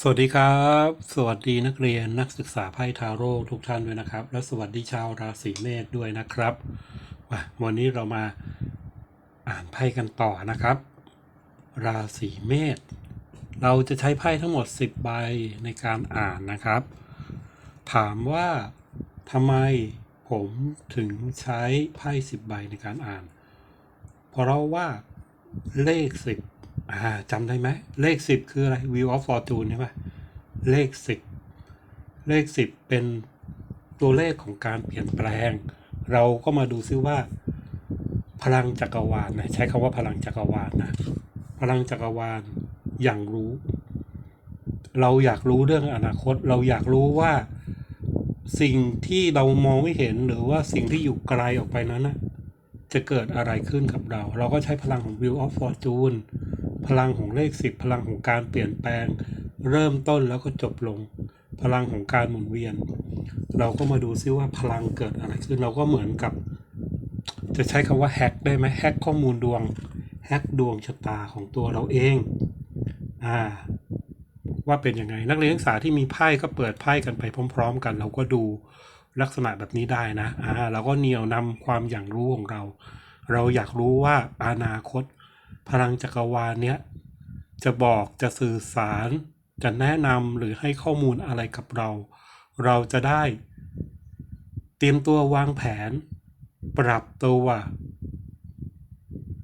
สวัสดีครับ สวัสดีนักเรียนนักศึกษาไพ่ทาโร่ทุกท่านด้วยนะครับ และสวัสดีชาวราศีเมษด้วยนะครับว,วันนี้เรามาอ่านไพ่กันต่อนะครับ ราศีเมษเราจะใช้ไพ่ทั้งหมด 10 ใบในการอ่านนะครับ ถามว่าทำไมผมถึงใช้ไพ่ 10 ใบในการอ่าน เพราะว่าเลขสิบ อ่าจำได้ไหม เลขสิบคืออะไร Wheel of Fortune ใช่ปะเลขสิบเลขสิบเป็นตัวเลขของการเปลี่ยนแปลง เราก็มาดูซิว่า พลังจักรวาลนะใช้คำว่าพลังจักรวาลนะพลังจักรวาลอย่างรู้ เราอยากรู้เรื่องอนาคต เราอยากรู้ว่าสิ่งที่เรามองไม่เห็นหรือว่าสิ่งที่อยู่ไกลออกไปนั้นนะจะเกิดอะไรขึ้นกับเรา เราก็ใช้พลังของ Wheel of Fortune พลังของเลขสิบพลังของการเปลี่ยนแปลง เริ่มต้นแล้วก็จบลง พลังของการหมุนเวียน เราก็มาดูซิว่าพลังเกิดอะไรขึ้นเราก็เหมือนกับ จะใช้คำว่าแฮกได้ไหมแฮกข้อมูลดวงแฮกดวงชะตาของตัวเราเองอ่าว่าเป็นยังไง นักเรียนนักศึกษาที่มีไพ่ก็เปิดไพ่กันไปพร้อม ๆ กัน เราก็ดูลักษณะแบบนี้ได้นะอ่าเราก็เหนี่ยวนำความอย่างรู้ของเรา เราอยากรู้ว่าอนาคต พลังจักรวาลเนี้ยจะบอกจะสื่อสาร จะแนะนำหรือให้ข้อมูลอะไรกับเรา เราจะได้ เตรียมตัววางแผน ปรับตัว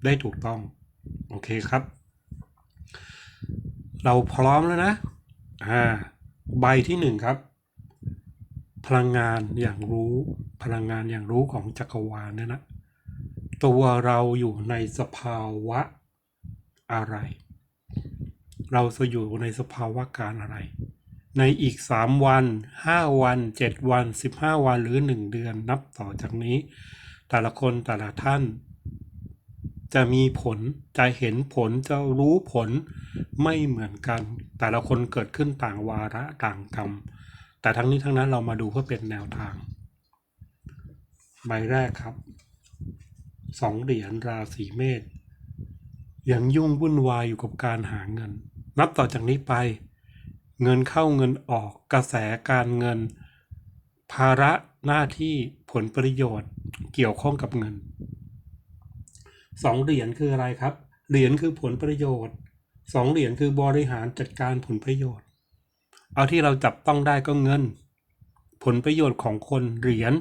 ได้ถูกต้อง โอเคครับ เราพร้อมแล้วนะอ่าใบที่หนึ่งครับ พลังงานอย่างรู้พลังงานอย่างรู้ของจักรวาลเนี่ยนะ ตัวเราอยู่ในสภาวะ อะไร เราจะอยู่ในสภาวะการอะไร ในอีก 3 วัน 5 วัน 7 วัน 15 วันหรือ 1 เดือนนับต่อจากนี้ แต่ละคนแต่ละท่าน จะมีผล จะเห็นผลจะรู้ผลไม่เหมือนกัน แต่ละคนเกิดขึ้นต่างวาระต่างกรรม แต่ทั้งนี้ทั้งนั้นเรามาดูเพื่อเป็นแนวทางใบแรกครับสองเหรียญราศีเมษ ยังยุ่งวุ่นวายอยู่กับการหาเงิน นับต่อจากนี้ไป เงินเข้าเงินออกกระแสการเงิน ภาระหน้าที่ผลประโยชน์เกี่ยวข้องกับเงินสองเหรียญคืออะไรครับ เหรียญคือผลประโยชน์สองเหรียญคือบริหารจัดการผลประโยชน์ เอาที่เราจับต้องได้ก็เงิน ผลประโยชน์ของคนเหรียญ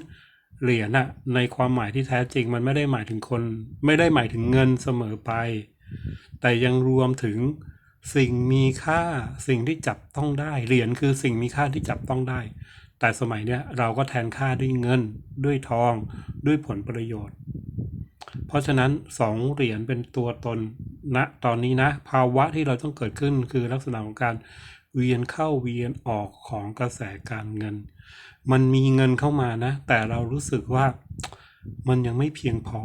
เหรียญอะในความหมายที่แท้จริงมันไม่ได้หมายถึงคน ไม่ได้หมายถึงเงินเสมอไป แต่ยังรวมถึงสิ่งมีค่าสิ่งที่จับต้องได้เหรียญคือสิ่งมีค่าที่จับต้องได้ แต่สมัยเนี้ยเราก็แทนค่าด้วยเงิน ด้วยทอง ด้วยผลประโยชน์ เพราะฉะนั้นสองเหรียญเป็นตัวตนณตอนนี้นะ ภาวะที่เราต้องเกิดขึ้นคือลักษณะของการเวียนเข้าเวียนออกของกระแสการเงิน มันมีเงินเข้ามานะ แต่เรารู้สึกว่ามันยังไม่เพียงพอ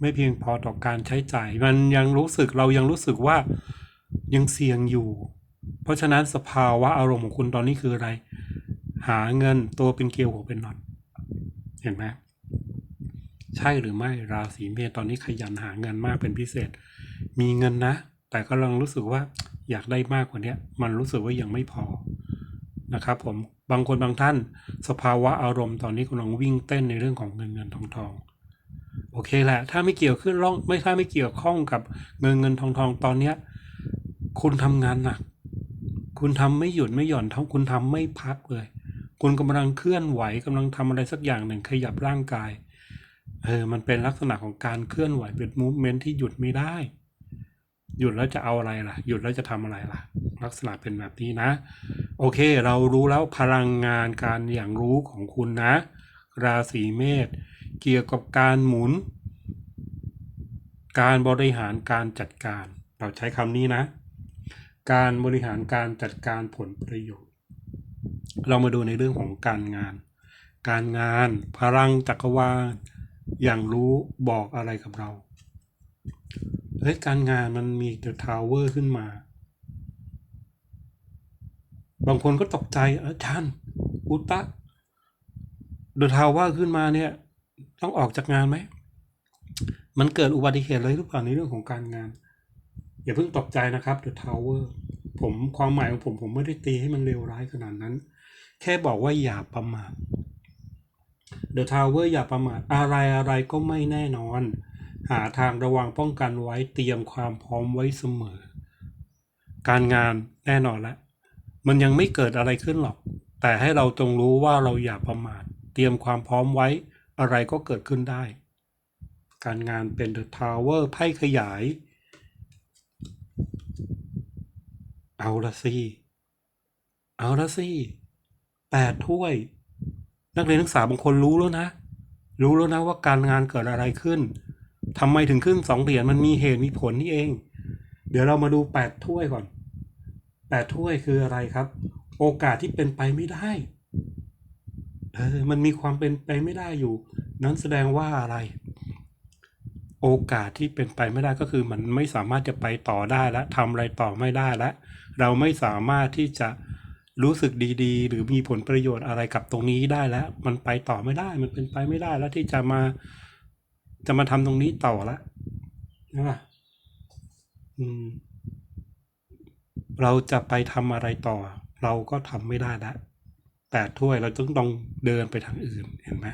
ไม่เพียงพอต่อการใช้จ่าย มันยังรู้สึกเรายังรู้สึกว่ายังเสี่ยงอยู่ เพราะฉะนั้นสภาวะอารมณ์ของคุณตอนนี้คืออะไร หาเงินตัวเป็นเกลียวหัวเป็นน็อตเห็นไหมใช่หรือไม่ราศีเมษตอนนี้ขยันหาเงินมากเป็นพิเศษ มีเงินนะ แต่กำลังรู้สึกว่าอยากได้มากกว่านี้มันรู้สึกว่ายังไม่พอนะครับผมบางคนบางท่าน สภาวะอารมณ์ตอนนี้กำลังวิ่งเต้นในเรื่องของเงินเงินทองทอง โอเคแหละ ถ้าไม่เกี่ยวขึ้นร่องไม่ถ้าไม่เกี่ยวข้องกับเงินเงินทองทองตอนเนี้ยคุณทำงานหนัก คุณทำไม่หยุดไม่หย่อนทั้งคุณทำไม่พักเลย คุณกำลังเคลื่อนไหวกำลังทำอะไรสักอย่างหนึ่งขยับร่างกาย เออ มันเป็นลักษณะของการเคลื่อนไหวเป็นมูฟเมนที่หยุดไม่ได้ หยุดแล้วจะเอาอะไรล่ะ หยุดแล้วจะทำอะไรล่ะ ลักษณะเป็นแบบนี้นะ โอเค เรารู้แล้วพลังงานการอย่างรู้ของคุณนะ ราศีเมษ เกี่ยวกับการหมุน การบริหารการจัดการ เราใช้คำนี้นะ การบริหารการจัดการผลประโยชน์ เรามาดูในเรื่องของการงาน การงานพลังจักรวาลอย่างรู้บอกอะไรกับเราเฮ้ยการงานมันมี The Tower ขึ้นมา บางคนก็ตกใจอาจารย์อุตะ The Tower ขึ้นมาเนี่ย ต้องออกจากงานไหม มันเกิดอุบัติเหตุอะไรหรือเปล่าในเรื่องของการงาน อย่าเพิ่งตกใจนะครับ The Tower ผมความหมายของผมผมไม่ได้ตีให้มันเลวร้ายขนาดนั้น แค่บอกว่าอย่าประมาท The Tower อย่าประมาทอะไรอะไรก็ไม่แน่นอน หาทางระวังป้องกันไว้เตรียมความพร้อมไว้เสมอ การงานแน่นอนล้วมันยังไม่เกิดอะไรขึ้นหรอก แต่ให้เราจงรู้ว่าเราอย่าประมาท เตรียมความพร้อมไว้ อะไรก็เกิดขึ้นได้ การงานเป็น The Tower ไพ่ขยาย เอาละสิ เอาละสิแปดถ้วย นักเรียนนักศึกษาบางคนรู้แล้วนะ รู้แล้วนะว่าการงานเกิดอะไรขึ้นทำไมถึงขึ้นสองเหรียญมันมีเหตุมีผลนี่เอง เดี๋ยวเรามาดูแปดถ้วยก่อนแปดถ้วยคืออะไรครับ โอกาสที่เป็นไปไม่ได้ เออมันมีความเป็นไปไม่ได้อยู่ นั้นแสดงว่าอะไร โอกาสที่เป็นไปไม่ได้ก็คือมันไม่สามารถจะไปต่อได้และทำอะไรต่อไม่ได้และเราไม่สามารถที่จะรู้สึกดีๆ หรือมีผลประโยชน์อะไรกับตรงนี้ได้แล้ว มันไปต่อไม่ได้ มันเป็นไปไม่ได้แล้วที่จะมา จะมาทำตรงนี้ต่อละนะป่ะอืม เราจะไปทำอะไรต่อ เราก็ทำไม่ได้แล้ว แปดถ้วยเราต้องต้องเดินไปทางอื่นเห็นไหม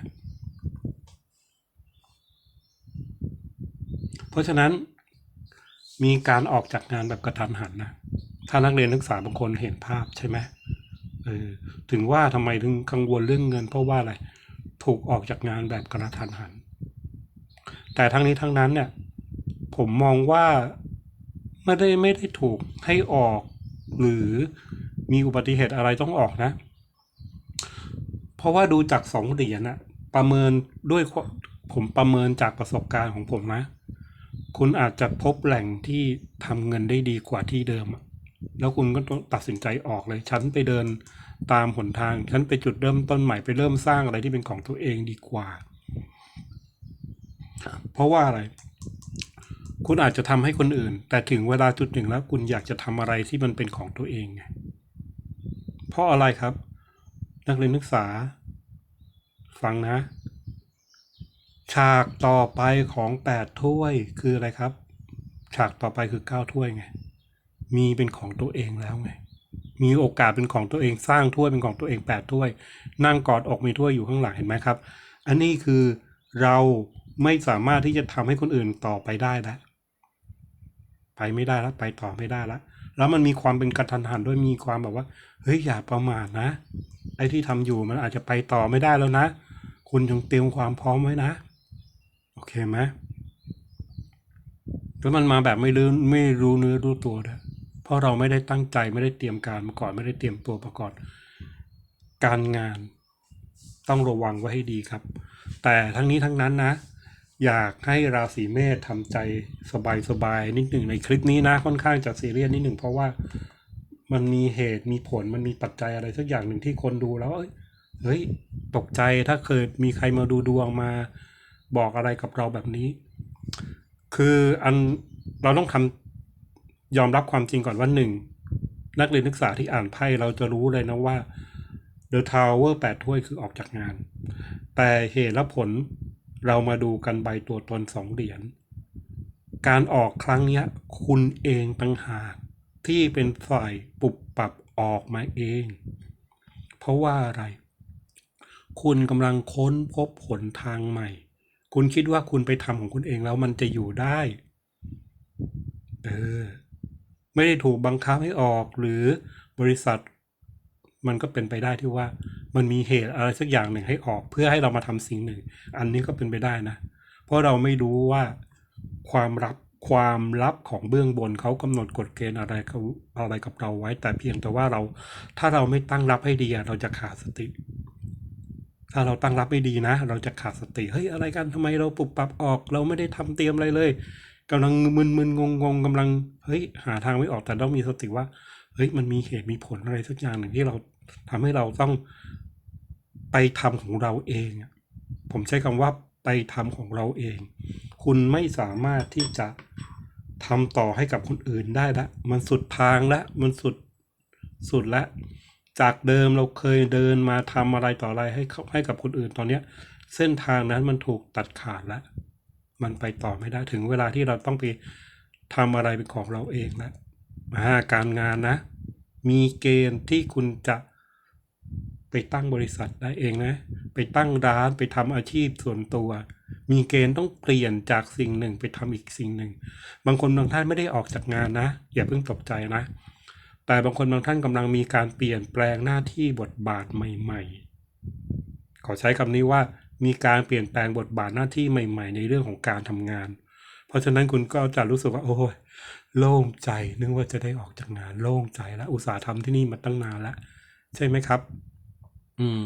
เพราะฉะนั้นมีการออกจากงานแบบกระทันหันนะถ้านักเรียนนักศึกษาบางคนเห็นภาพใช่ไหมเออถึงว่าทำไมถึงกังวลเรื่องเงิน เพราะว่าอะไรถูกออกจากงานแบบกระทันหัน แต่ทั้งนี้ทั้งนั้นเนี่ยผมมองว่าไม่ได้ไม่ได้ถูกให้ออก หรือมีอุบัติเหตุอะไรต้องออกนะ ราะว่าดูจากสองเหรียญนะประเมินด้วยผมประเมินจากประสบการณ์ของผมนะ คุณอาจจะพบแหล่งที่ทำเงินได้ดีกว่าที่เดิม แล้วคุณก็ตัดสินใจออกเลย ฉันไปเดินตามหนทาง ฉันไปจุดเริ่มต้นใหม่ไปเริ่มสร้างอะไรที่เป็นของตัวเองดีกว่า เพราะว่าอะไร คุณอาจจะทำให้คนอื่น แต่ถึงเวลาจุดหนึ่งแล้ว คุณอยากจะทำอะไรที่มันเป็นของตัวเองไงเพราะอะไรครับ นักเรียนนักศึกษา ฟังนะ ฉากต่อไปของแปดถ้วยคืออะไรครับ ฉากต่อไปคือเก้าถ้วยไง มีเป็นของตัวเองแล้วไง มีโอกาสเป็นของตัวเองสร้างถ้วยเป็นของตัวเองแปดถ้วย นั่งกอดอกมีถ้วยอยู่ข้างหลังเห็นไหมครับ อันนี้คือเราไม่สามารถที่จะทำให้คนอื่นต่อไปได้แล้ว ไปไม่ได้แล้วไปต่อไม่ได้แล้วแล้วมันมีความเป็นกระทันหันด้วยมีความแบบว่าเฮ้ยอย่าประมาทนะ ไอ้ที่ทำอยู่มันอาจจะไปต่อไม่ได้แล้วนะ คุณจงเตรียมความพร้อมไว้นะ โอเคไหมแล้วมันมาแบบไม่รู้ไม่รู้เนื้อรู้ตัวด้วยเพราะเราไม่ได้ตั้งใจไม่ได้เตรียมการมาก่อนไม่ได้เตรียมตัวมาก่อนการงานต้องระวังไว้ให้ดีครับ แต่ทั้งนี้ทั้งนั้นนะ อยากให้ราศีเมษทำใจสบายๆนิดหนึ่งในคลิปนี้นะค่อนข้างจะซีเรียสนิดหนึ่งเพราะว่ามันมีเหตุมีผลมันมีปัจจัยอะไรสักอย่างหนึ่งที่คนดูแล้วเฮ้ยตกใจถ้าเคยมีใครมาดูดวงมาบอกอะไรกับเราแบบนี้ คืออันเราต้องทำยอมรับความจริงก่อนว่าหนึ่งนักเรียนนักศึกษาที่อ่านไพ่เราจะรู้เลยนะว่า The Tower แปดถ้วยคือออกจากงาน แต่เหตุและผล เรามาดูกันใบตัวตนสองเหรียญ การออกครั้งนี้คุณเองต่างหากที่เป็นฝ่ายปรับปรับออกมาเอง เพราะว่าอะไร คุณกำลังค้นพบหนทางใหม่ คุณคิดว่าคุณไปทำของคุณเองแล้วมันจะอยู่ได้ เออ ไม่ได้ถูกบังคับให้ออกหรือบริษัท มันก็เป็นไปได้ที่ว่า มันมีเหตุอะไรสักอย่างหนึ่งให้ออกเพื่อให้เรามาทำสิ่งหนึ่ง อันนี้ก็เป็นไปได้นะ เพราะเราไม่รู้ว่าความลับความลับของเบื้องบนเขากำหนดกฎเกณฑ์อะไรเขาอะไรกับเราไว้ แต่เพียงแต่ว่าเราถ้าเราไม่ตั้งรับให้ดีเราจะขาดสติ ถ้าเราตั้งรับไม่ดีนะ เราจะขาดสติเฮ้ยอะไรกันทำไมเราปรับปรับออก เราไม่ได้ทำเตรียมอะไรเลยกำลังมึนมึนงงงๆกำลังเฮ้ยหาทางไม่ออกแต่ต้องมีสติว่าเฮ้ยมันมีเหตุมีผลอะไรสักอย่างหนึ่งที่เราทำให้เราต้อง ไปทำของเราเอง ผมใช้คำว่าไปทำของเราเอง คุณไม่สามารถที่จะทำต่อให้กับคนอื่นได้ละมันสุดทางละมันสุดสุดละจากเดิมเราเคยเดินมาทำอะไรต่ออะไรให้เขาให้กับคนอื่นตอนเนี้ย เส้นทางนั้นมันถูกตัดขาดล้วมันไปต่อไม่ได้ถึงเวลาที่เราต้องไปทำอะไรเป็นของเราเองล้วอ่าการงานนะ มีเกณฑ์ที่คุณจะ ตั้งบริษัทได้เองนะ ไปตั้งร้านไปทำอาชีพส่วนตัว มีเกณฑ์ต้องเปลี่ยนจากสิ่งหนึ่งไปทำอีกสิ่งหนึ่ง บางคนบางท่านไม่ได้ออกจากงานนะ อย่าเพิ่งตกใจนะ แต่บางคนบางท่านกำลังมีการเปลี่ยนแปลงหน้าที่บทบาทใหม่ ๆ ขอใช้คำนี้ว่ามีการเปลี่ยนแปลงบทบาทหน้าที่ใหม่ ๆ ในเรื่องของการทำงาน เพราะฉะนั้นคุณก็จะรู้สึกว่าโอ้ยโล่งใจนึกว่าจะได้ออกจากงานโล่งใจแล้วอุตสาห์ทำที่นี่มาตั้งนานแล้วใช่ไหมครับ อืม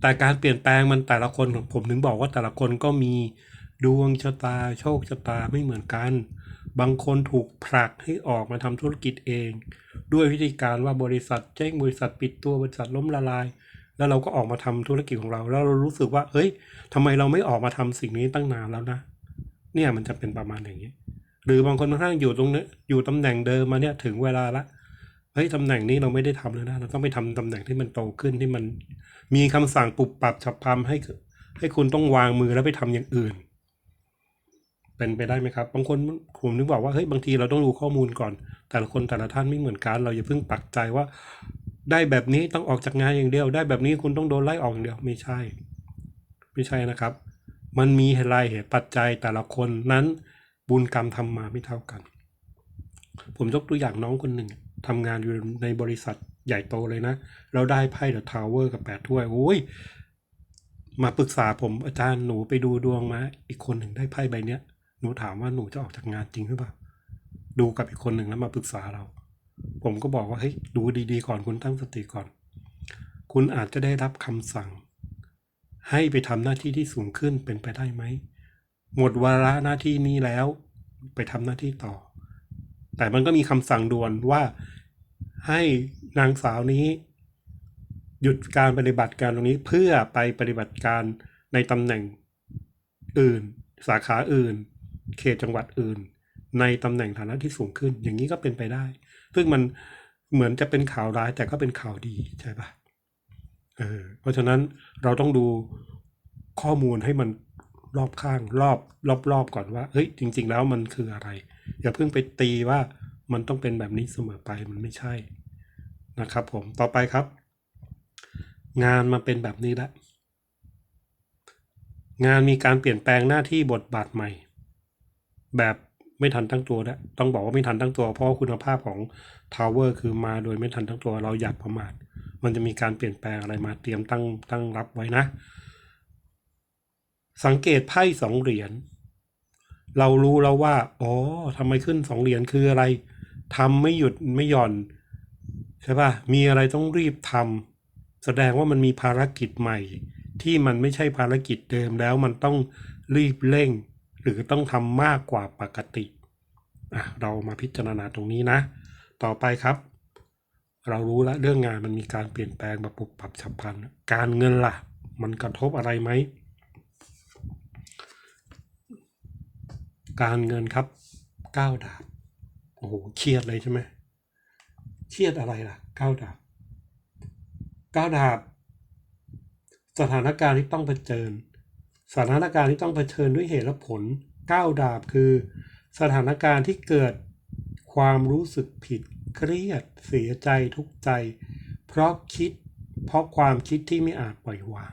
แต่การเปลี่ยนแปลงมันแต่ละคนผมถึงบอกว่าแต่ละคนก็มีดวงชะตาโชคชะตาไม่เหมือนกัน บางคนถูกผลักให้ออกมาทำธุรกิจเอง ด้วยวิธีการว่าบริษัทเจ๊งบริษัทปิดตัวบริษัทล้มละลาย แล้วเราก็ออกมาทำธุรกิจของเรา แล้วเรารู้สึกว่า เฮ้ยทำไมเราไม่ออกมาทำสิ่งนี้ตั้งนานแล้วนะเนี่ยมันจะเป็นประมาณอย่างนี้ หรือบางคนบางท่านอยู่ตรงนี้อยู่ตำแหน่งเดิมมาเนี่ยถึงเวลาละ เฮ้ยตำแหน่งนี้เราไม่ได้ทำแล้วนะ เราต้องไปทำตำแหน่งที่มันโตขึ้นที่มันมีคำสั่งปรับปรับฉับพลันให้ ให้คุณต้องวางมือแล้วไปทำอย่างอื่น เป็นไปได้ไหมครับ บางคนผมนึกบอกว่าเฮ้ยบางทีเราต้องรู้ข้อมูลก่อน แต่ละคนแต่ละท่านไม่เหมือนกัน เราอย่าเพิ่งปักใจว่า ได้แบบนี้ต้องออกจากงานอย่างเดียว ได้แบบนี้คุณต้องโดนไล่ออกอย่างเดียวไม่ใช่ ไม่ใช่นะครับ มันมีเหตุรายเหตุปัจจัยแต่ละคนนั้นบุญกรรมทำมาไม่เท่ากัน ผมยกตัวอย่างน้องคนหนึ่ง ทำงานอยู่ในบริษัทใหญ่โตเลยนะแล้วได้ไพ่เดอะทาวเวอร์กับแปดถ้วยโอ้ยมาปรึกษาผมอาจารย์หนูไปดูดวงมา อีกคนหนึ่งได้ไพ่ใบเนี้ย หนูถามว่าหนูจะออกจากงานจริงหรือเปล่า ดูกับอีกคนหนึ่งแล้วมาปรึกษาเรา ผมก็บอกว่าเฮ้ยดูดีๆก่อนคุณตั้งสติก่อน คุณอาจจะได้รับคำสั่ง ให้ไปทำหน้าที่ที่สูงขึ้นเป็นไปได้ไหม หมดวาระหน้าที่นี้แล้ว ไปทำหน้าที่ต่อ แต่มันก็มีคำสั่งด่วนว่า ให้นางสาวนี้หยุดการปฏิบัติการตรงนี้เพื่อไปปฏิบัติการในตำแหน่งอื่น สาขาอื่น เขตจังหวัดอื่น ในตำแหน่งฐานะที่สูงขึ้น อย่างนี้ก็เป็นไปได้ ซึ่งมันเหมือนจะเป็นข่าวร้ายแต่ก็เป็นข่าวดีใช่ปะเออเพราะฉะนั้นเราต้องดูข้อมูลให้มันรอบข้างรอบรอบรอบก่อนว่าเฮ้ยจริง ๆ แล้วมันคืออะไร อย่าเพิ่งไปตีว่า มันต้องเป็นแบบนี้เสมอไปมันไม่ใช่นะครับผมต่อไปครับ งานมาเป็นแบบนี้ล้วงานมีการเปลี่ยนแปลงหน้าที่บทบาทใหม่ แบบไม่ทันตั้งตัวนะต้องบอกว่าไม่ทันตั้งตัว เพราะคุณภาพของทาวเวอร์คือมาโดยไม่ทันตั้งตัวเราอยากประมาทมันจะมีการเปลี่ยนแปลงอะไรมาเตรียมตั้งตั้งรับไว้นะ สังเกตไพ่สองเหรียญเรารู้แล้วว่า อ๋อทำไมขึ้นสองเหรียญคืออะไร ทำไม่หยุดไม่หย่อนใช่ป่ะมีอะไรต้องรีบทำแสดงว่ามันมีภารกิจใหม่ ที่มันไม่ใช่ภารกิจเดิมแล้วมันต้องรีบเร่ง หรือต้องทำมากกว่าปกติอะเรามาพิจารณาตรงนี้นะ ต่อไปครับ เรารู้แล้วเรื่องงานมันมีการเปลี่ยนแปลงแบบปรับปรับฉับพลัน การเงินล่ะ มันกระทบอะไรไหม การเงินครับก้าวดาบ โอ้โหเครียดเลยใช่ไหมเครียดอะไรล่ะก้าวดาบก้าวดาบ สถานการณ์ที่ต้องเผชิญ สถานการณ์ที่ต้องเผชิญด้วยเหตุและผลก้าวดาบคือ สถานการณ์ที่เกิดความรู้สึกผิดเครียด เสียใจทุกข์ใจ เพราะคิด เพราะความคิดที่ไม่อาจปล่อยวาง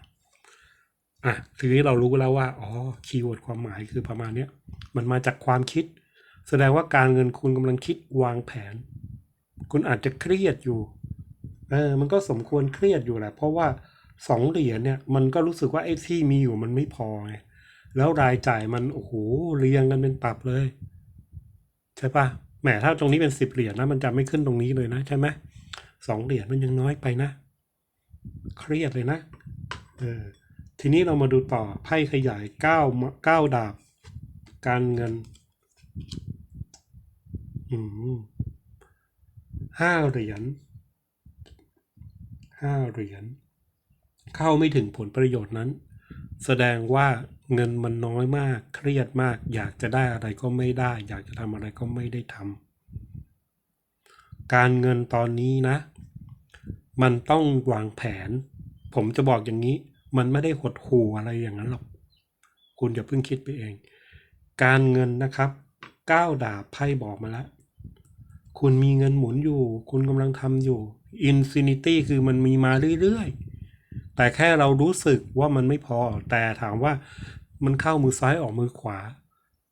อะทีนี้เรารู้แล้วว่าอ๋อคีย์เวิร์ดความหมายคือประมาณเนี้ยมันมาจากความคิด แสดงว่าการเงินคุณกำลังคิดวางแผน คุณอาจจะเครียดอยู่เออมันก็สมควรเครียดอยู่แหละ เพราะว่าสองเหรียญเนี่ยมันก็รู้สึกว่าไอ้ที่มีอยู่มันไม่พอไงแล้วรายจ่ายมันโอ้โหเรียงกันเป็นตับเลย ใช่ปะแหมถ้าตรงนี้เป็นสิบเหรียญนะมันจะไม่ขึ้นตรงนี้เลยนะใช่ไหมสองเหรียญมันยังน้อยไปนะ เครียดเลยนะเออทีนี้เรามาดูต่อไพ่ขยายเก้าเก้าดาบ การเงิน ห้าเหรียญห้าเหรียญเข้าไม่ถึงผลประโยชน์นั้น แสดงว่าเงินมันน้อยมากเครียดมาก อยากจะได้อะไรก็ไม่ได้ อยากจะทำอะไรก็ไม่ได้ทำการเงินตอนนี้นะ มันต้องวางแผน ผมจะบอกอย่างนี้ มันไม่ได้หดหู่อะไรอย่างนั้นหรอก คุณอย่าเพิ่งคิดไปเอง การเงินนะครับก้าวดาบไพ่บอกมาแล้ว คุณมีเงินหมุนอยู่ คุณกำลังทำอยู่อินฟินิตี้คือมันมีมาเรื่อยๆ แต่แค่เรารู้สึกว่ามันไม่พอ แต่ถามว่ามันเข้ามือซ้ายออกมือขวา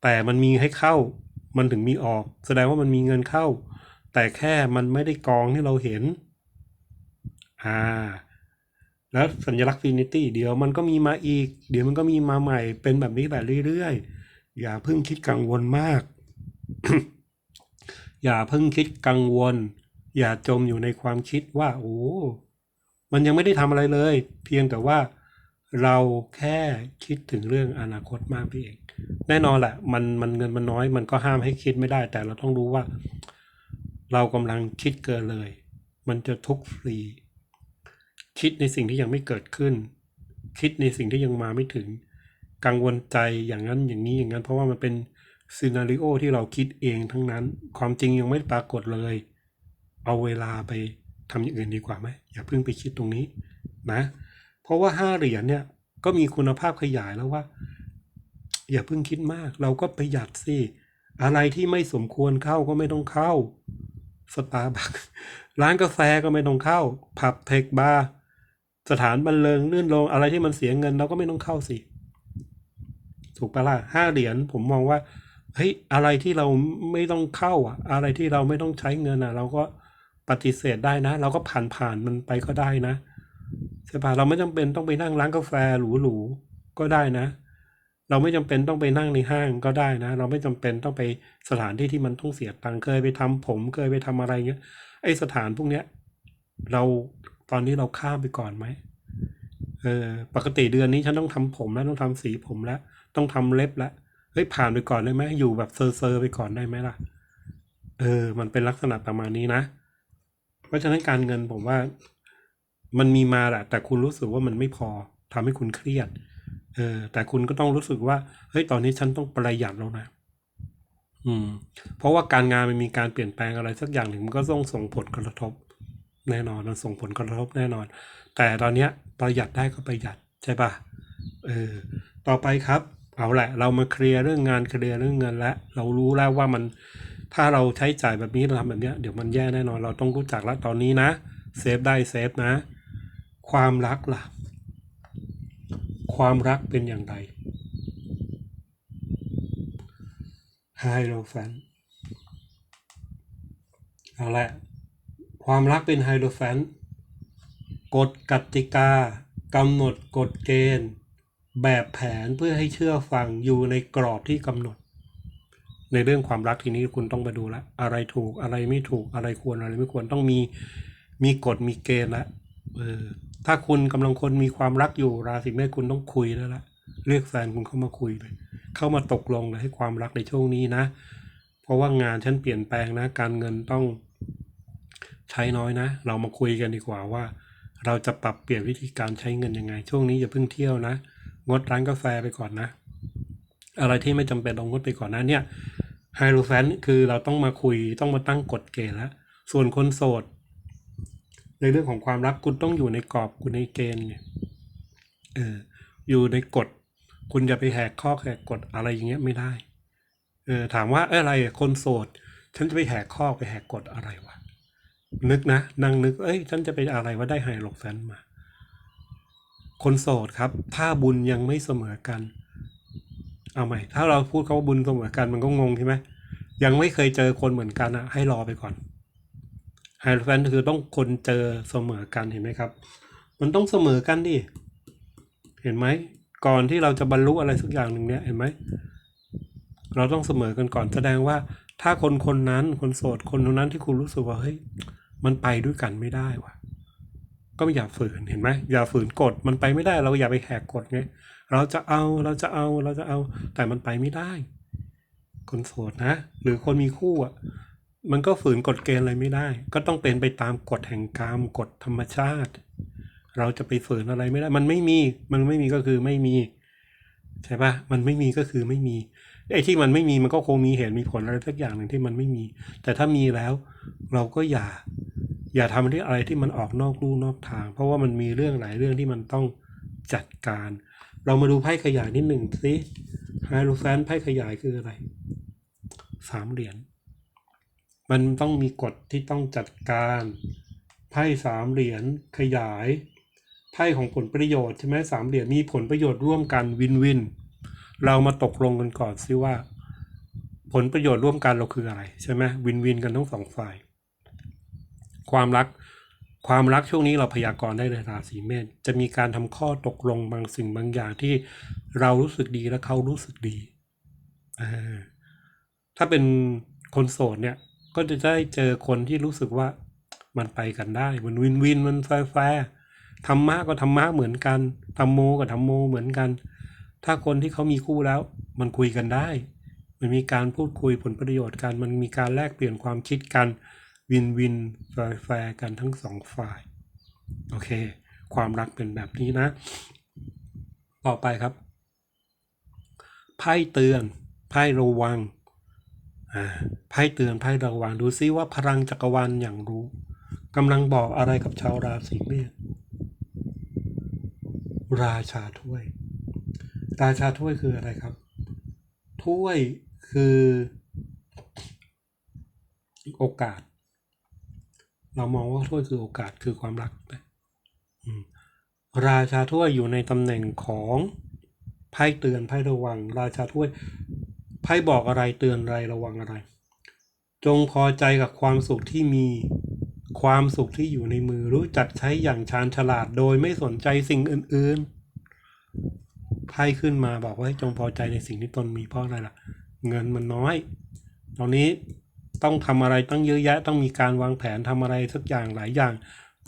แต่มันมีให้เข้า มันถึงมีออก แสดงว่ามันมีเงินเข้า แต่แค่มันไม่ได้กองที่เราเห็น อ่า แล้วสัญลักษณ์ฟินิตี้เดี๋ยวมันก็มีมาอีก เดี๋ยวมันก็มีมาใหม่ เป็นแบบนี้แบบเรื่อยๆ อย่าเพิ่งคิดกังวลมาก อย่าเพิ่งคิดกังวล อย่าจมอยู่ในความคิดว่าโอ้มันยังไม่ได้ทำอะไรเลย เพียงแต่ว่าเราแค่คิดถึงเรื่องอนาคตมากพี่เอง แน่นอนแหละมันมันเงินมันน้อย มันก็ห้ามให้คิดไม่ได้ แต่เราต้องรู้ว่า เรากำลังคิดเกินเลย มันจะทุกข์ฟรี คิดในสิ่งที่ยังไม่เกิดขึ้น คิดในสิ่งที่ยังมาไม่ถึง กังวลใจอย่างนั้นอย่างนี้อย่างนั้น เพราะว่ามันเป็น ซีนารีโอที่เราคิดเองทั้งนั้น ความจริงยังไม่ปรากฏเลย เอาเวลาไปทำอย่างอื่นดีกว่าไหมอย่าเพิ่งไปคิดตรงนี้นะ เพราะว่าห้าเหรียญเนี่ยก็มีคุณภาพขยายแล้วว่า อย่าเพิ่งคิดมาก เราก็ประหยัดสิอะไรที่ไม่สมควรเข้าก็ไม่ต้องเข้าสตาร์บัคร้านกาแฟก็ไม่ต้องเข้า ผับเทคบาร์สถานบันเทิงลื่นลงอะไรที่มันเสียเงินเราก็ไม่ต้องเข้าสิ ถูกปะล่ะห้าเหรียญผมมองว่า เฮ้ยอะไรที่เราไม่ต้องเข้าอะ อะไรที่เราไม่ต้องใช้เงินอะ เราก็ปฏิเสธได้นะ เราก็ผ่านผ่านมันไปก็ได้นะใช่ปะเราไม่จำเป็นต้องไปนั่งร้านกาแฟหรูๆก็ได้นะ เราไม่จำเป็นต้องไปนั่งในห้างก็ได้นะ เราไม่จำเป็นต้องไปสถานที่ที่มันต้องเสียตังค์เคยไปทำผมเคยไปทำอะไรเงี้ยไอสถานพวกเนี้ยเราตอนนี้เราข้ามไปก่อนไหมเออปกติเดือนนี้ฉันต้องทำผมแล้วต้องทำสีผมแล้ว ต้องทำเล็บแล้ว เฮ้ยผ่านไปก่อนได้ไหมอยู่แบบเซอร์เซอร์ไปก่อนได้ไหมล่ะ เออ มันเป็นลักษณะประมาณนี้นะ เพราะฉะนั้นการเงินผมว่า มันมีมาแหละแต่คุณรู้สึกว่ามันไม่พอทำให้คุณเครียด เออ แต่คุณก็ต้องรู้สึกว่าเฮ้ยตอนนี้ฉันต้องประหยัดแล้วนะอืม เพราะว่าการงานมันมีการเปลี่ยนแปลงอะไรสักอย่างหนึ่งมันก็ต้องส่งผลกระทบ แน่นอนมันส่งผลกระทบแน่นอน แต่ตอนเนี้ยประหยัดได้ก็ประหยัดใช่ปะเออต่อไปครับ เอาแหละ เรามาเคลียร์เรื่องงานเคลียร์เรื่องเงินแล้วเรารู้แล้วว่ามันถ้าเราใช้จ่ายแบบนี้เราทำแบบนี้เดี๋ยวมันแย่แน่นอนเราต้องรู้จักแล้วตอนนี้นะเซฟได้เซฟนะ ความรักล่ะ ความรักเป็นอย่างไรไฮโลแฟนเอาละความรักเป็นไฮโลแฟนกฎกติกากำหนดกฎเกณฑ์ แบบแผนเพื่อให้เชื่อฟังอยู่ในกรอบที่กำหนด ในเรื่องความรักทีนี้คุณต้องไปดูละอะไรถูกอะไรไม่ถูกอะไรควรอะไรไม่ควรต้องมีมีกฎมีเกณฑ์ละเออถ้าคุณกำลังคนมีความรักอยู่ราศีเมษคุณต้องคุยแล้วละเรียกแฟนคุณเข้ามาคุยเลย เข้ามาตกลงเลยให้ความรักในช่วงนี้นะ เพราะว่างานฉันเปลี่ยนแปลงนะ การเงินต้องใช้น้อยนะ เรามาคุยกันดีกว่าว่า เราจะปรับเปลี่ยนวิธีการใช้เงินยังไง ช่วงนี้อย่าเพิ่งเที่ยวนะ งดร้านกาแฟไปก่อนนะ อะไรที่ไม่จำเป็นลองงดไปก่อนนะเนี่ยไฮโลแฟนคือเราต้องมาคุยต้องมาตั้งกฎเกณฑ์แล้วส่วนคนโสด ในเรื่องของความรักคุณต้องอยู่ในกรอบคุณในเกณฑ์เนี่ยเอออยู่ในกฎ คุณจะไปแหกข้อแหกกฎอะไรอย่างเงี้ยไม่ได้เออถามว่าเอ้ยอะไรคนโสด ฉันจะไปแหกข้อไปแหกกฎอะไรวะนึกนะนั่งนึกเอ้ยฉันจะไปอะไรว่าได้ไฮโลแฟนมา คนโสดครับ ถ้าบุญยังไม่เสมอกัน เอาใหม่ ถ้าเราพูดเขาว่าบุญเสมอกันมันก็งงใช่ไหมยังไม่เคยเจอคนเหมือนกันอะให้รอไปก่อนไฮโลแฟนคือต้องคนเจอเสมอกันเห็นไหมครับ มันต้องเสมอกันดิเห็นไหมก่อนที่เราจะบรรลุอะไรสักอย่างหนึ่งเนี่ยเห็นไหมเราต้องเสมอกันก่อนแสดงว่า ถ้าคนคนนั้นคนโสดคนคนนั้นที่คุณรู้สึกว่าเฮ้ยมันไปด้วยกันไม่ได้ว่ะ ก็อย่าฝืนเห็นไหมอย่าฝืนกฎมันไปไม่ได้เราอย่าไปแหกกฎไงเราจะเอาเราจะเอาเราจะเอา แต่มันไปไม่ได้ คนโสดนะ หรือคนมีคู่อะมันก็ฝืนกฎเกณฑ์อะไรไม่ได้ ก็ต้องเป็นไปตามกฎแห่งกรรมกฎธรรมชาติ เราจะไปฝืนอะไรไม่ได้ มันไม่มีมันไม่มีก็คือไม่มีใช่ปะมันไม่มีก็คือไม่มีไอ้ที่มันไม่มีมันก็คงมีเหตุมีผลอะไรสักอย่างหนึ่งที่มันไม่มี แต่ถ้ามีแล้ว เราก็อย่า อย่าทำอะไรที่มันออกนอกลู่นอกทาง เพราะว่ามันมีเรื่องหลายเรื่องที่มันต้องจัดการ เรามาดูไพ่ขยายนิดหนึ่งสิไฮโลแฟนไพ่ขยายคืออะไรสามเหรียญมันต้องมีกฎที่ต้องจัดการไพ่สามเหรียญขยายไพ่ของผลประโยชน์ใช่ไหมสามเหรียญมีผลประโยชน์ร่วมกันวินวิน เรามาตกลงกันก่อนซิว่า ผลประโยชน์ร่วมกันเราคืออะไรใช่ไหมวินวินกันทั้งสองฝ่าย ความรัก ความรักช่วงนี้เราพยากรณ์ได้เลยราศีเมษจะมีการทำข้อตกลงบางสิ่งบางอย่างที่เรารู้สึกดีและเขารู้สึกดีอถ้าเป็นคนโสดเนี่ยก็จะได้เจอคนที่รู้สึกว่ามันไปกันได้ มันวินวินมันแฟร์แฟร์ธรรมะก็ธรรมะเหมือนกันธรรมโมก็ธรรมโมเหมือนกัน ถ้าคนที่เขามีคู่แล้ว มันคุยกันได้ มันมีการพูดคุยผลประโยชน์กัน มันมีการแลกเปลี่ยนความคิดกัน วินวินแฟร์แฟร์กันทั้งสองฝ่าย โอเค ความรักเป็นแบบนี้นะ ต่อไปครับ ไพ่เตือน ไพ่ระวังไพ่เตือนไพ่ระวังดูซิว่าพลังจักรวาลอย่างรู้กำลังบอกอะไรกับชาวราศีเมษราชาถ้วย ราชาถ้วยคืออะไรครับ ถ้วยคือโอกาส เรามองว่าถ้วยคือโอกาสคือความรักนะราชาถ้วยอยู่ในตำแหน่งของไพ่เตือนไพ่ระวัง ราชาถ้วยไพ่บอกอะไรเตือนอะไรระวังอะไร จงพอใจกับความสุขที่มีความสุขที่อยู่ในมือรู้จักใช้อย่างชาญฉลาดโดยไม่สนใจสิ่งอื่นๆไพ่ขึ้นมาบอกว่าให้จงพอใจในสิ่งที่ตนมีเพราะอะไรล่ะ เงินมันน้อย ตอนนี้ ต้องทำอะไรตั้งเยอะแยะ ต้องมีการวางแผนทำอะไรสักอย่างหลายอย่าง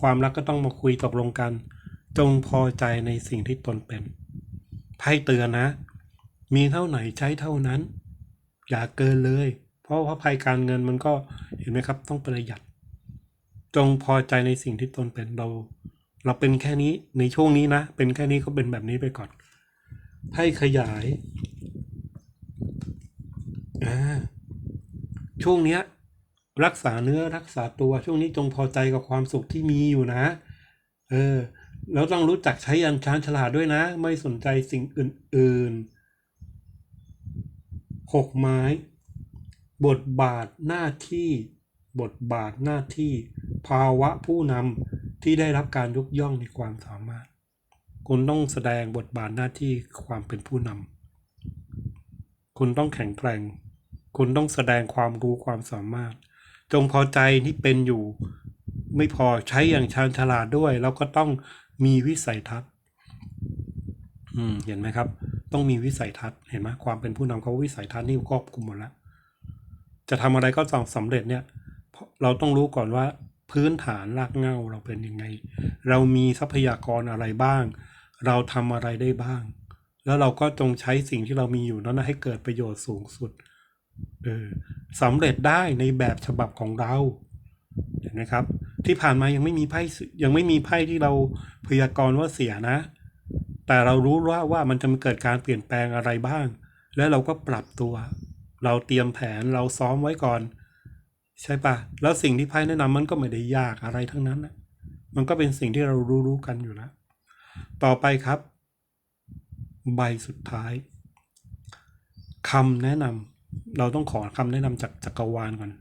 ความรักก็ต้องมาคุยตกลงกัน จงพอใจในสิ่งที่ตนเป็นไพ่เตือนนะ มีเท่าไหนใช้เท่านั้น อย่าเกินเลย เพราะว่าภัยการเงินมันก็เห็นไหมครับ ต้องประหยัด จงพอใจในสิ่งที่ตนเป็นเรา เราเป็นแค่นี้ในช่วงนี้นะ เป็นแค่นี้ก็เป็นแบบนี้ไปก่อนไพ่ขยายอ่า ช่วงเนี้ยรักษาเนื้อรักษาตัวช่วงนี้จงพอใจกับความสุขที่มีอยู่นะ เออแล้วต้องรู้จักใช้ยันชานฉลาดด้วยนะ ไม่สนใจสิ่งอื่นๆหกไม้ บทบาทหน้าที่ บทบาทหน้าที่ ภาวะผู้นำที่ได้รับการยกย่องในความสามารถคุณต้องแสดงบทบาทหน้าที่ความเป็นผู้นำคุณต้องแข็งแกร่ง คุณต้องแสดงความรู้ความสามารถ จงพอใจที่เป็นอยู่ ไม่พอใช้อย่างชาญฉลาดด้วย แล้วก็ต้องมีวิสัยทัศน์ อืม เห็นไหมครับ ต้องมีวิสัยทัศน์เห็นไหมความเป็นผู้นำเขาวิสัยทัศน์นี่ครอบคลุมหมดแล้วจะทำอะไรก็ต้องสำเร็จเนี่ยเราต้องรู้ก่อนว่าพื้นฐานรากเหง้าเราเป็นยังไง เรามีทรัพยากรอะไรบ้าง เราทำอะไรได้บ้าง แล้วเราก็จงใช้สิ่งที่เรามีอยู่นั้นให้เกิดประโยชน์สูงสุด เออสำเร็จได้ในแบบฉบับของเราเห็นไหมครับ ที่ผ่านมายังไม่มีไพ่ยังไม่มีไพ่ที่เราพยากรณ์ว่าเสียนะ แต่เรารู้ว่าว่ามันจะเกิดการเปลี่ยนแปลงอะไรบ้าง แล้วเราก็ปรับตัว เราเตรียมแผนเราซ้อมไว้ก่อน ใช่ปะแล้วสิ่งที่ไพ่แนะนำมันก็ไม่ได้ยากอะไรทั้งนั้นนะมันก็เป็นสิ่งที่เรารู้รู้กันอยู่แล้วต่อไปครับ ใบสุดท้ายคำแนะนำ เราต้องขอคำแนะนำจากจักรวาลก่อน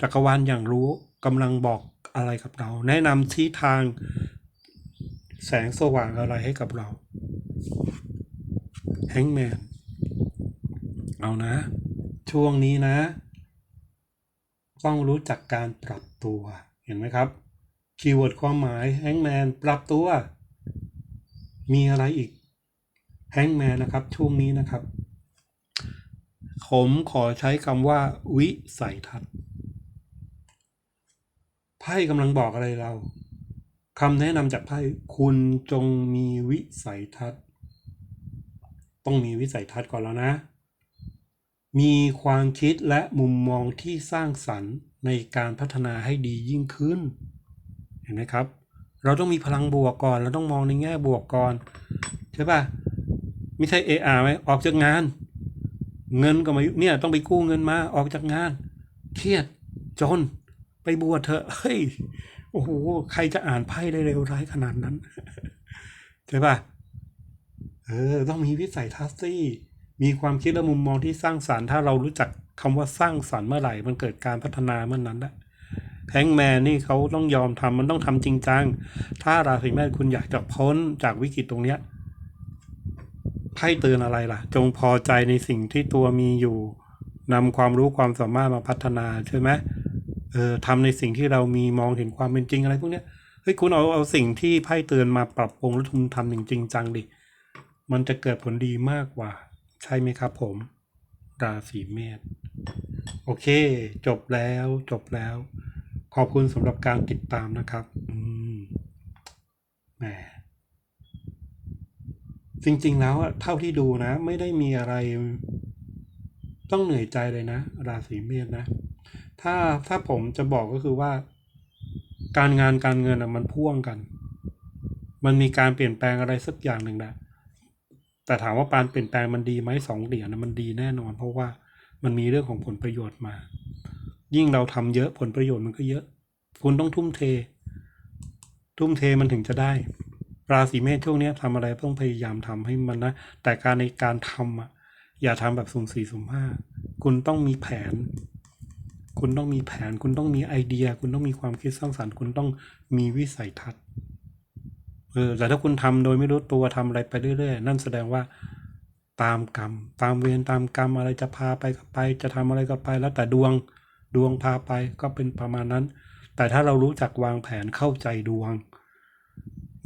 จักรวาลอย่างรู้กำลังบอกอะไรกับเรา แนะนำชี้ทางแสงสว่างอะไรให้กับเราแฮงแมนเอานะ ช่วงนี้นะ ต้องรู้จักการปรับตัวเห็นไหมครับคีย์เวิร์ดความหมายแฮงแมนปรับตัว มีอะไรอีกแฮงแมนนะครับ ช่วงนี้นะครับ ผมขอใช้คำว่า วิสัยทัศน์ไพ่กำลังบอกอะไรเราคำแนะนำจากไพ่คุณจงมีวิสัยทัศน์ ต้องมีวิสัยทัศน์ก่อนแล้วนะ มีความคิดและมุมมองที่สร้างสรรค์ในการพัฒนาให้ดียิ่งขึ้น เห็นไหมครับ เราต้องมีพลังบวกก่อน เราต้องมองในแง่บวกก่อน ใช่ป่ะไม่ใช่เออาไหมออกจากงาน เงินก็มาเนี่ยต้องไปกู้เงินมาออกจากงาน เครียดจนไปบวชเถอะเฮ้ยโอ้โหใครจะอ่านไพ่ได้เร็วร้ายขนาดนั้นใช่ปะเออต้องมีวิสัยทัศน์สิมีความคิดและมุมมองที่สร้างสารรค์ถ้าเรารู้จักคำว่าสร้างสรรค์เมื่อไหร่มันเกิดการพัฒนาเมื่อนนั้นแหละแฮงแมนนี่เขาต้องยอมทำมันต้องทำจริงจังถ้าราศีเมษคุณอยากจะพ้นจากวิกฤตตรงเนี้ย ไพ่เตือนอะไรล่ะ จงพอใจในสิ่งที่ตัวมีอยู่นำความรู้ความสามารถมาพัฒนาใช่ไหมเออทำในสิ่งที่เรามีมองเห็นความเป็นจริงอะไรพวกเนี้ยเฮ้ยคุณเอาเอาสิ่งที่ไพ่เตือนมาปรับปรุงแล้วทุนทำจริงจังดิมันจะเกิดผลดีมากกว่า ใช่ไหมครับผม ราศีเมษโอเค จบแล้วจบแล้ว ขอบคุณสำหรับการติดตามนะครับ อืมแหม จริง ๆ แล้วอะเท่าที่ดูนะ ไม่ได้มีอะไร ต้องเหนื่อยใจเลยนะ ราศีเมษนะ ถ้าถ้าผมจะบอกก็คือว่า การงานการเงินอะมันพ่วงกัน มันมีการเปลี่ยนแปลงอะไรสักอย่างหนึ่งแหละแต่ถามว่าการเปลี่ยนแปลงมันดีไหมสองเหรียญนะมันดีแน่นอน เพราะว่ามันมีเรื่องของผลประโยชน์มา ยิ่งเราทำเยอะผลประโยชน์มันก็เยอะ คุณต้องทุ่มเท ทุ่มเทมันถึงจะได้ ราศีเมษช่วงนี้ยทำอะไรต้องพยายามทำให้มันนะ แต่การในการทำอะอย่าทำแบบสุ่มสี่สุ่มห้าคุณต้องมีแผน คุณต้องมีแผน คุณต้องมีไอเดีย คุณต้องมีความคิดสร้างสรรค์ คุณต้องมีวิสัยทัศน์เออแต่ถ้าคุณทำโดยไม่รู้ตัวทำอะไรไปเรื่อยๆ นั่นแสดงว่าตามกรรม ตามเวรตามกรรมอะไรจะพาไปก็ไป จะทำอะไรก็ไป แล้วแต่ดวงดวงพาไปก็เป็นประมาณนั้น แต่ถ้าเรารู้จักวางแผนเข้าใจดวง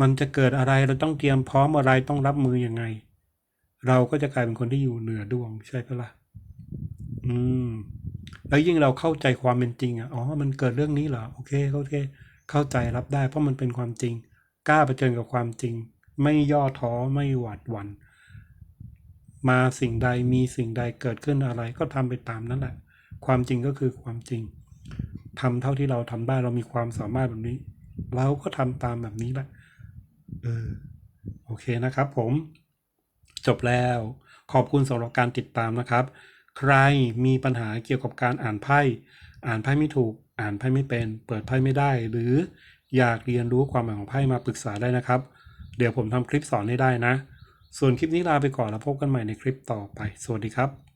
มันจะเกิดอะไรเราต้องเตรียมพร้อมอะไรต้องรับมือยังไง เราก็จะกลายเป็นคนที่อยู่เหนือดวงใช่ปะล่ะอืม แล้วยิ่งเราเข้าใจความเป็นจริงอะอ๋อมันเกิดเรื่องนี้เหรอโอเคโอเค เข้าใจรับได้ เพราะมันเป็นความจริง กล้าเผชิญกับความจริง ไม่ย่อท้อไม่หวาดหวัน่นมาสิ่งใดมีสิ่งใดเกิดขึ้นอะไร ก็ทำไปตามนั้นแหละ ความจริงก็คือความจริงทำเท่าที่เราทำได้เรามีความสามารถแบบนี้ เราก็ทำตามแบบนี้แหละ โอเคนะครับผม จบแล้วขอบคุณสำหรับการติดตามนะครับ ใครมีปัญหาเกี่ยวกับการอ่านไพ่ อ่านไพ่ไม่ถูก อ่านไพ่ไม่เป็น เปิดไพ่ไม่ได้ หรืออยากเรียนรู้ความหมายของไพ่มาปรึกษาได้นะครับ เดี๋ยวผมทำคลิปสอนให้ได้นะ ส่วนคลิปนี้ลาไปก่อนแล้วพบกันใหม่ในคลิปต่อไป สวัสดีครับ